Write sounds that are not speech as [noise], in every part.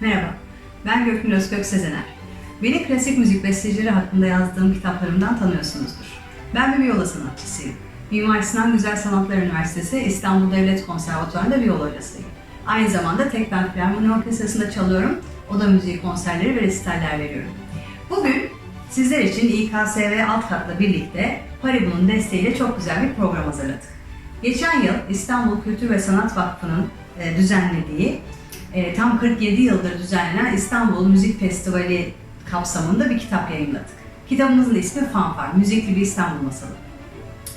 Merhaba, ben Göknur Özgök Sezener. Beni klasik müzik bestecileri hakkında yazdığım kitaplarımdan tanıyorsunuzdur. Ben bir viola sanatçısıyım. Mimar Sinan Güzel Sanatlar Üniversitesi İstanbul Devlet Konservatuvarı'nda viola hocasıyım. Aynı zamanda Tekben Filarmoni Orkestrası'nda çalıyorum. Oda müziği konserleri ve resitaller veriyorum. Bugün sizler için İKSV alt katla birlikte Paribu'nun desteğiyle çok güzel bir program hazırladık. Geçen yıl İstanbul Kültür ve Sanat Vakfı'nın e, düzenlediği e, tam 47 yıldır düzenlenen İstanbul Müzik Festivali kapsamında bir kitap yayınladık. Kitabımızın ismi Fanfar, Müzikli bir İstanbul Masalı.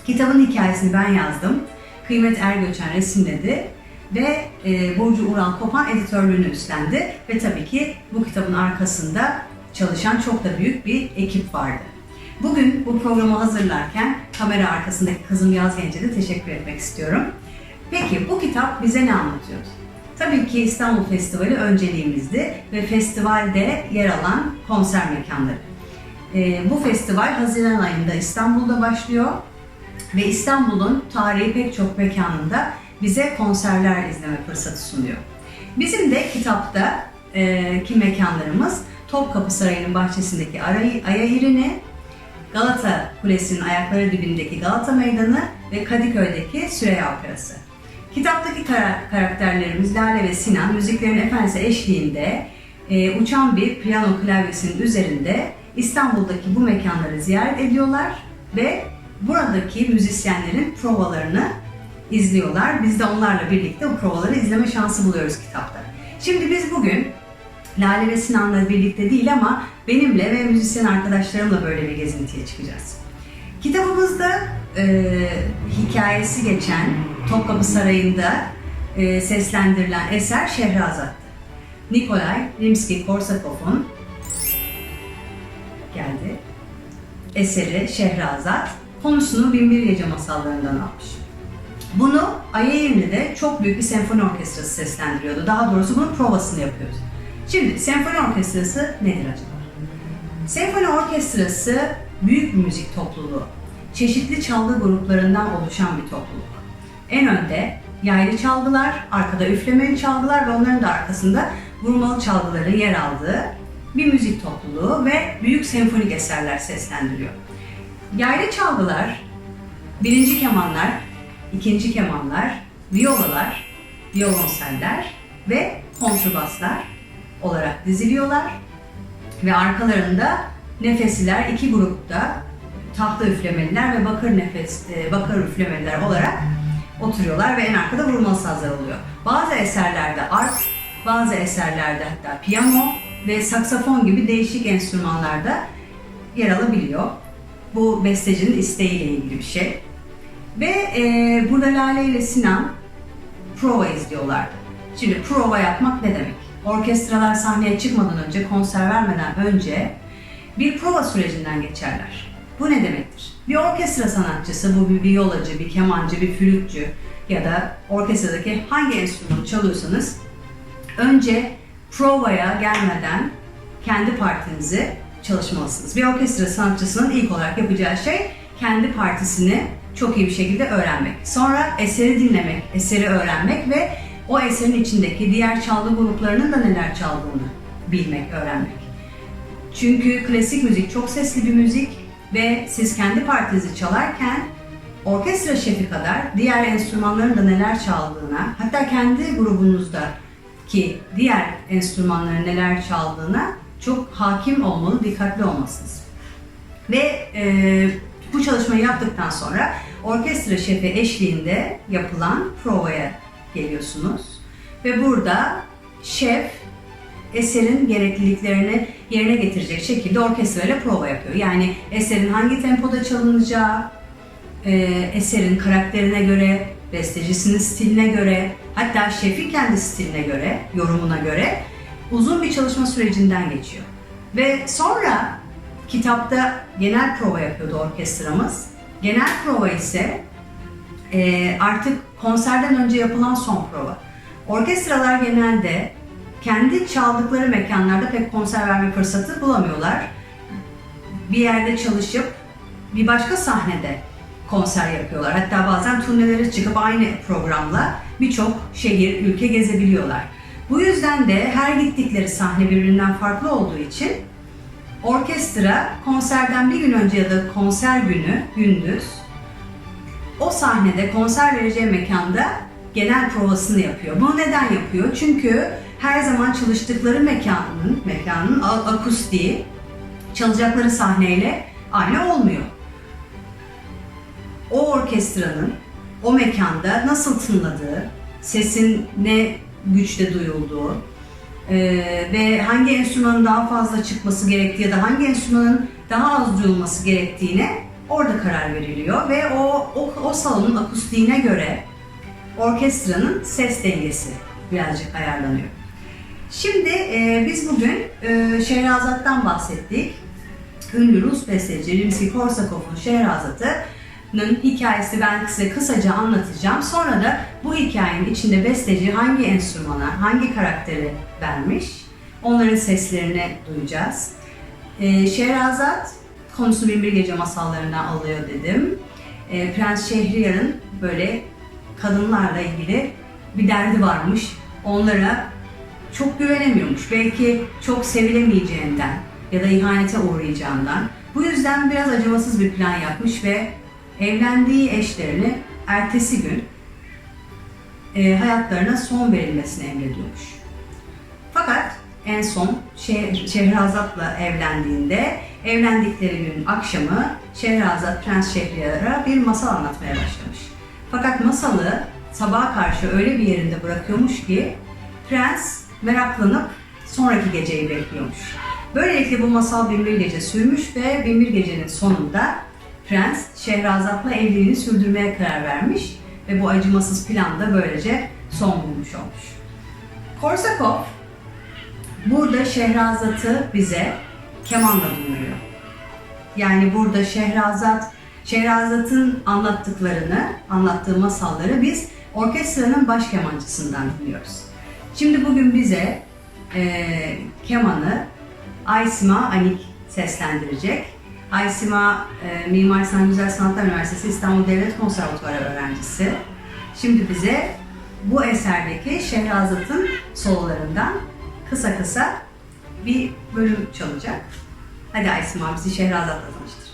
Kitabın hikayesini ben yazdım. Kıymet Ergöçen resimledi ve e, Burcu Ural Kopan editörlüğünü üstlendi. Ve tabii ki bu kitabın arkasında çalışan çok da büyük bir ekip vardı. Bugün bu programı hazırlarken kamera arkasındaki kızım Yaz Genç'e teşekkür etmek istiyorum. Peki bu kitap bize ne anlatıyordu? Tabii ki İstanbul Festivali önceliğimizdi ve festivalde yer alan konser mekanları. Ee, bu festival Haziran ayında İstanbul'da başlıyor ve İstanbul'un tarihi pek çok mekanında bize konserler izleme fırsatı sunuyor. Bizim de kitapta e, ki mekanlarımız Topkapı Sarayı'nın bahçesindeki Ayahirini, Galata Kulesi'nin ayakları dibindeki Galata Meydanı ve Kadıköy'deki Süreyya Operası. Kitaptaki kara- karakterlerimiz Lale ve Sinan müziklerin efendisi eşliğinde e, uçan bir piyano klavyesinin üzerinde İstanbul'daki bu mekanları ziyaret ediyorlar ve buradaki müzisyenlerin provalarını izliyorlar. Biz de onlarla birlikte o provaları izleme şansı buluyoruz kitapta. Şimdi biz bugün Lale ve Sinan'la birlikte değil ama benimle ve müzisyen arkadaşlarımla böyle bir gezintiye çıkacağız. Kitabımızda e, hikayesi geçen Topkapı Sarayı'nda e, seslendirilen eser Şehrazat'tı. Nikolay Rimski-Korsakov'un geldi. Eseri Şehrazat konusunu Binbir Gece masallarından almış. Bunu Ayayirimli'de çok büyük bir senfoni orkestrası seslendiriyordu. Daha doğrusu bunun provasını yapıyordu. Şimdi senfoni orkestrası nedir acaba? Senfoni orkestrası büyük bir müzik topluluğu. Çeşitli çalgı gruplarından oluşan bir topluluk. En önde yaylı çalgılar, arkada üflemeli çalgılar ve onların da arkasında vurmalı çalgıların yer aldığı bir müzik topluluğu ve büyük senfonik eserler seslendiriyor. Yaylı çalgılar, birinci kemanlar, ikinci kemanlar, viyolalar, violonseller ve kontrbaslar olarak diziliyorlar ve arkalarında nefesiler iki grupta tahta üflemeliler ve bakır nefes e, bakır üflemeliler olarak oturuyorlar ve en arkada vurmalı sazlar oluyor. Bazı eserlerde arp, bazı eserlerde hatta piyano ve saksafon gibi değişik enstrümanlarda yer alabiliyor. Bu bestecinin isteğiyle ilgili bir şey. Ve e, burada Lale ile Sinan prova izliyorlardı. Şimdi prova yapmak ne demek? Orkestralar sahneye çıkmadan önce, konser vermeden önce bir prova sürecinden geçerler. Bu ne demektir? Bir orkestra sanatçısı, bu bir viyolacı, bir kemancı, bir flütçü ya da orkestradaki hangi enstrümanı çalıyorsanız önce provaya gelmeden kendi partinizi çalışmalısınız. Bir orkestra sanatçısının ilk olarak yapacağı şey kendi partisini çok iyi bir şekilde öğrenmek. Sonra eseri dinlemek, eseri öğrenmek ve o eserin içindeki diğer çalgı gruplarının da neler çaldığını bilmek, öğrenmek. Çünkü klasik müzik çok sesli bir müzik ve siz kendi partinizi çalarken orkestra şefi kadar diğer enstrümanların da neler çaldığına, hatta kendi grubunuzdaki diğer enstrümanların neler çaldığına çok hakim olmalı, dikkatli olmalısınız. Ve e, bu çalışmayı yaptıktan sonra orkestra şefi eşliğinde yapılan provaya geliyorsunuz. Ve burada şef eserin gerekliliklerini yerine getirecek şekilde orkestra ile prova yapıyor. Yani eserin hangi tempoda çalınacağı, e, eserin karakterine göre, bestecisinin stiline göre, hatta şefin kendi stiline göre, yorumuna göre uzun bir çalışma sürecinden geçiyor. Ve sonra kitapta genel prova yapıyordu orkestramız. Genel prova ise e, artık konserden önce yapılan son prova. Orkestralar genelde kendi çaldıkları mekanlarda pek konser verme fırsatı bulamıyorlar. Bir yerde çalışıp bir başka sahnede konser yapıyorlar. Hatta bazen turnelere çıkıp aynı programla birçok şehir, ülke gezebiliyorlar. Bu yüzden de her gittikleri sahne birbirinden farklı olduğu için orkestra konserden bir gün önce ya da konser günü gündüz o sahnede konser vereceği mekanda genel provasını yapıyor. Bunu neden yapıyor? Çünkü her zaman çalıştıkları mekanın, mekanın akustiği çalacakları sahneyle aynı olmuyor. O orkestranın o mekanda nasıl tınladığı, sesin ne güçte duyulduğu e, ve hangi enstrümanın daha fazla çıkması gerektiği ya da hangi enstrümanın daha az duyulması gerektiğine orada karar veriliyor ve o, o, o salonun akustiğine göre orkestranın ses dengesi birazcık ayarlanıyor. Şimdi e, biz bugün e, Şehrazat'tan bahsettik. Ünlü Rus besteci Rimsky-Korsakov'un Şehrazat'ının hikayesi ben size kısaca anlatacağım. Sonra da bu hikayenin içinde besteci hangi enstrümana, hangi karakteri vermiş, onların seslerini duyacağız. E, Şehrazat konusu Binbir Gece masallarından alıyor dedim. E, Prens Şehriyar'ın böyle kadınlarla ilgili bir derdi varmış. Onlara çok güvenemiyormuş. Belki çok sevilemeyeceğinden ya da ihanete uğrayacağından. Bu yüzden biraz acımasız bir plan yapmış ve evlendiği eşlerini ertesi gün e, hayatlarına son verilmesini emrediyormuş. Fakat en son Şeh- Şehrazat'la evlendiğinde evlendikleri günün akşamı Şehrazat Prens Şehriyar'a bir masal anlatmaya başlamış. Fakat masalı sabaha karşı öyle bir yerinde bırakıyormuş ki Prens meraklanıp sonraki geceyi bekliyormuş. Böylelikle bu masal binbir gece sürmüş ve binbir gecenin sonunda Prens Şehrazat'la evliliğini sürdürmeye karar vermiş ve bu acımasız plan da böylece son bulmuş olmuş. Korsakov burada Şehrazat'ı bize kemanla bulunuyor. Yani burada Şehrazat, Şehrazat'ın anlattıklarını, anlattığı masalları biz orkestranın baş kemancısından dinliyoruz. Şimdi bugün bize e, kemanı Aysima Anik seslendirecek. Aysima e, Mimar Sinan Güzel Sanatlar Üniversitesi İstanbul Devlet Konservatuvarı öğrencisi. Şimdi bize bu eserdeki Şehrazat'ın sololarından kısa kısa bir bölüm çalacak. Hadi Aysima bizi Şehrazat'la tanıştır.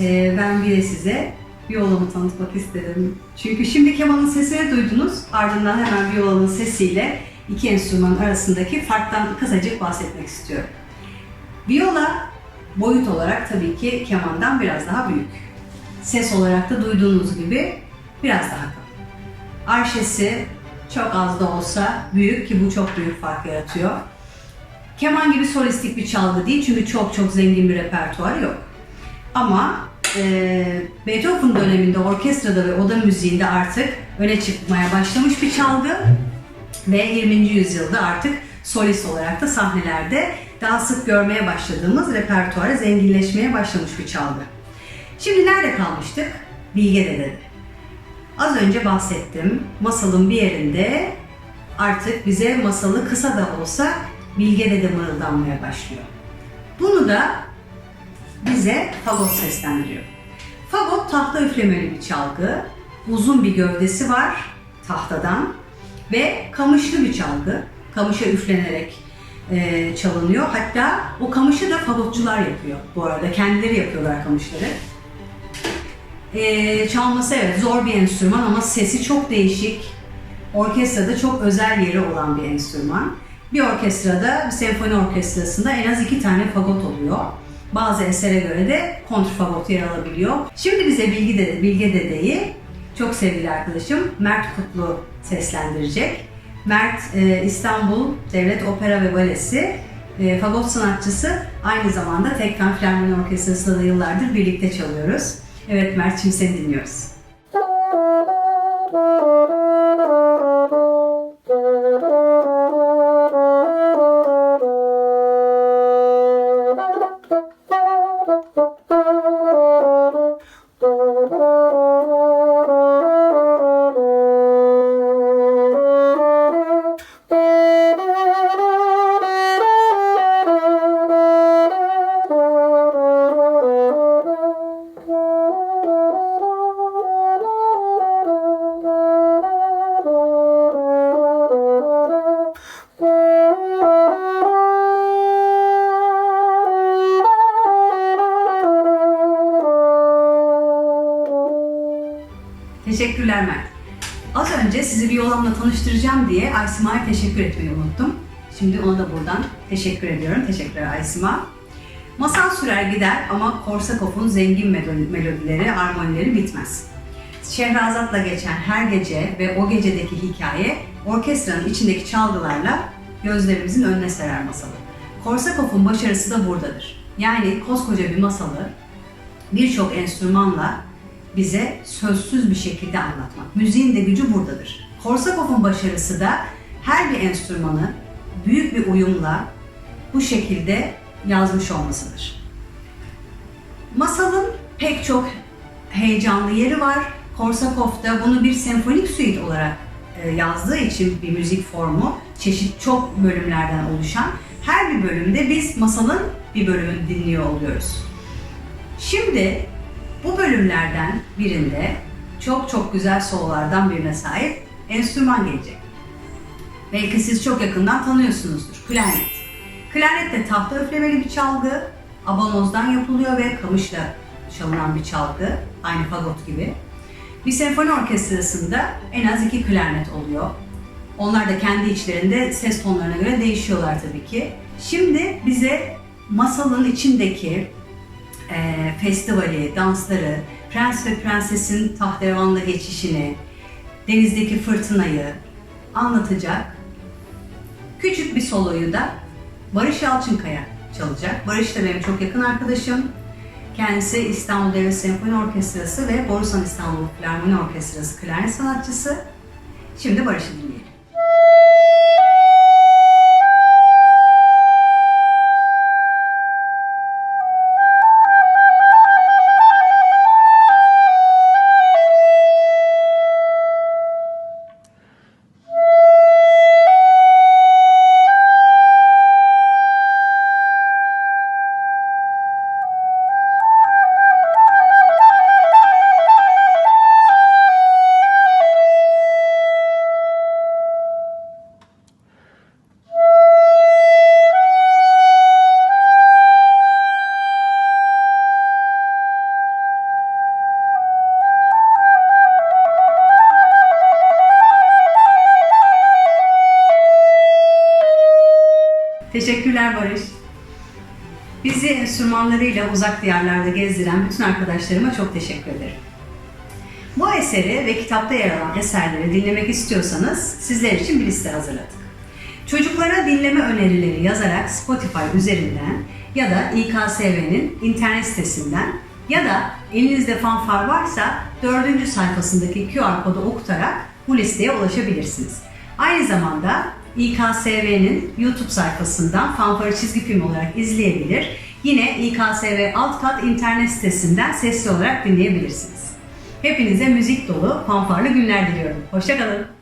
E, ben bir de size violamı tanıtmak istedim. Çünkü şimdi kemanın sesini duydunuz. Ardından hemen violanın sesiyle iki enstrüman arasındaki farktan kısacık bahsetmek istiyorum. Viola boyut olarak tabii ki kemandan biraz daha büyük. Ses olarak da duyduğunuz gibi biraz daha kalın. Arşesi çok az da olsa büyük ki bu çok büyük fark yaratıyor. Keman gibi solistik bir çalgı değil çünkü çok çok zengin bir repertuarı yok. Ama e, Beethoven döneminde orkestrada ve oda müziğinde artık öne çıkmaya başlamış bir çalgı ve 20. yüzyılda artık solist olarak da sahnelerde daha sık görmeye başladığımız repertuarı zenginleşmeye başlamış bir çalgı. Şimdi nerede kalmıştık? Bilge Dede'de. Az önce bahsettim. Masalın bir yerinde artık bize masalı kısa da olsa Bilge Dede mırıldanmaya başlıyor. Bunu da bize fagot seslendiriyor. Fagot tahta üflemeli bir çalgı, uzun bir gövdesi var tahtadan ve kamışlı bir çalgı. Kamışa üflenerek e, çalınıyor. Hatta o kamışı da fagotçular yapıyor bu arada. Kendileri yapıyorlar kamışları. E, çalması evet zor bir enstrüman ama sesi çok değişik. orkestrada çok özel yeri olan bir enstrüman. Bir orkestrada, bir senfoni orkestrasında en az iki tane fagot oluyor. Bazı esere göre de kontrfagot yer alabiliyor. Şimdi bize Bilgi Dede, Bilge Dede'yi çok sevgili arkadaşım Mert Kutlu seslendirecek. Mert e, İstanbul Devlet Opera ve Balesi e, fagot sanatçısı. Aynı zamanda Tekfen Filarmoni Orkestrası'nda da yıllardır birlikte çalıyoruz. Evet Mert şimdi seni dinliyoruz. [laughs] önce sizi bir yolamla tanıştıracağım diye Aysima'ya teşekkür etmeyi unuttum. Şimdi ona da buradan teşekkür ediyorum. Teşekkürler Aysima. Masal sürer gider ama Korsakov'un zengin melodi- melodileri, armonileri bitmez. Şehrazat'la geçen her gece ve o gecedeki hikaye orkestranın içindeki çalgılarla gözlerimizin önüne serer masalı. Korsakov'un başarısı da buradadır. Yani koskoca bir masalı birçok enstrümanla bize sözsüz bir şekilde anlatmak. Müziğin de gücü buradadır. Korsakov'un başarısı da her bir enstrümanı büyük bir uyumla bu şekilde yazmış olmasıdır. Masalın pek çok heyecanlı yeri var. Korsakov da bunu bir senfonik suite olarak e, yazdığı için bir müzik formu, çeşit çok bölümlerden oluşan her bir bölümde biz masalın bir bölümünü dinliyor oluyoruz. Şimdi bu bölümlerden birinde çok çok güzel sololardan birine sahip enstrüman gelecek. Belki siz çok yakından tanıyorsunuzdur. Klarnet. Klarnet de tahta üflemeli bir çalgı. Abanozdan yapılıyor ve kamışla çalınan bir çalgı. Aynı fagot gibi. Bir senfoni orkestrasında en az iki klarnet oluyor. Onlar da kendi içlerinde ses tonlarına göre değişiyorlar tabii ki. Şimdi bize masalın içindeki e, festivali, dansları, prens ve prensesin tahterevanla geçişini, denizdeki fırtınayı anlatacak küçük bir soloyu da Barış Yalçınkaya çalacak. Barış da benim çok yakın arkadaşım. Kendisi İstanbul Devlet Senfoni Orkestrası ve Borusan İstanbul Filarmoni Orkestrası klarnet sanatçısı. Şimdi Barış'ı dinleyelim. Bizi enstrümanlarıyla uzak diyarlarda gezdiren bütün arkadaşlarıma çok teşekkür ederim. Bu eseri ve kitapta yer alan eserleri dinlemek istiyorsanız sizler için bir liste hazırladık. Çocuklara dinleme önerileri yazarak Spotify üzerinden ya da İKSV'nin internet sitesinden ya da elinizde fanfar varsa dördüncü sayfasındaki QR kodu okutarak bu listeye ulaşabilirsiniz. Aynı zamanda İKSV'nin YouTube sayfasından fanfarı çizgi film olarak izleyebilir. Yine İKSV alt kat internet sitesinden sesli olarak dinleyebilirsiniz. Hepinize müzik dolu, fanfarlı günler diliyorum. Hoşçakalın.